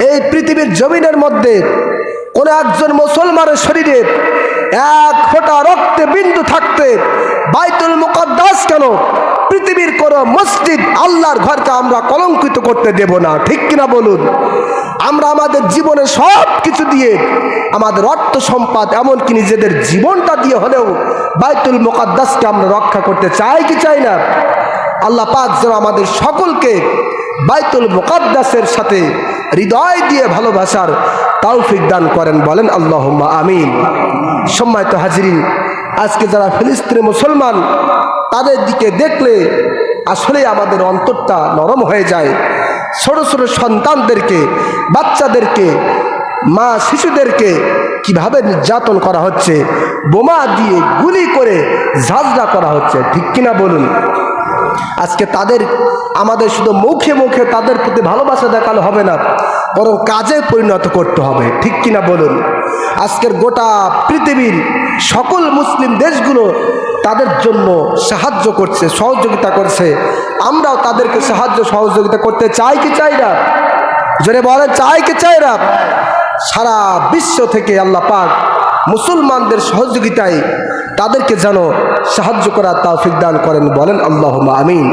এই পৃথিবীর জমিনের মধ্যে কোনো একজন মুসলমানের শরীরে এক ফোঁটা রক্তে বিন্দু থাকতে বাইতুল মুকদ্দাস কেন? পৃথিবীর কোন মসজিদ আল্লাহর ঘরকে আমরা কলঙ্কিত করতে দেব না। ঠিক কিনা বলুন? আমরা আমাদের জীবনে সব কিছু দিয়ে আমাদের অর্থ সম্পদ এমনকি নিজেদের জীবনটা দিয়ে হলেও বাইতুল মুকদ্দাসকে আমরা রক্ষা করতে চাই কি চাই না? আল্লাহ পাক যেন আমাদের সকলকে বাইতুল মুকদ্দাসের সাথে হৃদয় দিয়ে ভালোবাসার তৌফিক দান করেন, বলেন আল্লাহ আমিন। সম্মানিত হাজিরিন, আজকে যারা ফিলিস্তিনি মুসলমান, তাদের দিকে দেখলে আসলে আমাদের অন্তরটা নরম হয়ে যায়। ছোট ছোট সন্তানদেরকে, বাচ্চাদেরকে, মা শিশুদেরকে কীভাবে নির্যাতন করা হচ্ছে, বোমা দিয়ে গুলি করে ঝাঁঝরা করা হচ্ছে, ঠিক কিনা বলুন? আজকে তাদের, আমাদের শুধু মুখে মুখে তাদের প্রতি ভালোবাসা দেখানো হবে না। বরং কাজে পরিণত করতে হবে। ঠিক কিনা বলুন? আজকের গোটা পৃথিবীর সকল মুসলিম দেশগুলো তাদের জন্য সাহায্য করছে, সহযোগিতা করছে। আমরাও তাদেরকে সাহায্য, সহযোগিতা করতে চাই কি চাই না? জোরে বলেন, চাই কি চাই না? সারা বিশ্ব থেকে আল্লাহ পাক মুসলমানদের সহযোগিতায় তাদেরকে যেন সাহায্য করার তৌফিক দান করেন। বলেন আল্লাহ আমিন।